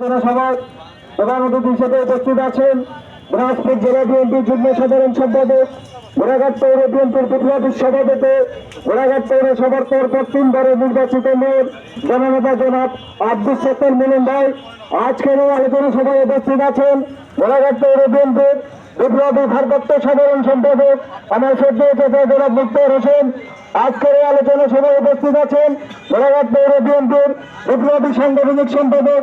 সভায় প্রধান অতিথি উপস্থিত আছেন। জেলা বিএনপির যুগ্ম সাধারণ সম্পাদক ঘোড়াঘাট পৌর বিএনপির বিপ্লবী সভাপতি ঘোড়াঘাট পৌরসভার পরপর তিনবারের নির্বাচিত মেয়র, জননেতা জনাব আব্দুল সত্তর মিলন ভাই। আজকের আলোচনা সভায় উপস্থিত আছেন ঘোড়াঘাট পৌর বিএনপির ভারপ্রাপ্ত সাধারণ সম্পাদক, আমার সদ্য জনাব মুক্তার হোসেন। আজকের আলোচনা সভায় উপস্থিত আছেন ঘোড়াঘাট পৌর বিএনপির বিপ্লবী সাংগঠনিক সম্পাদক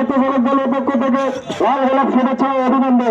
স্বেচ্ছাসেবক দলের পক্ষ থেকে লাল গোলাপ শুভেচ্ছা ও অভিনন্দন।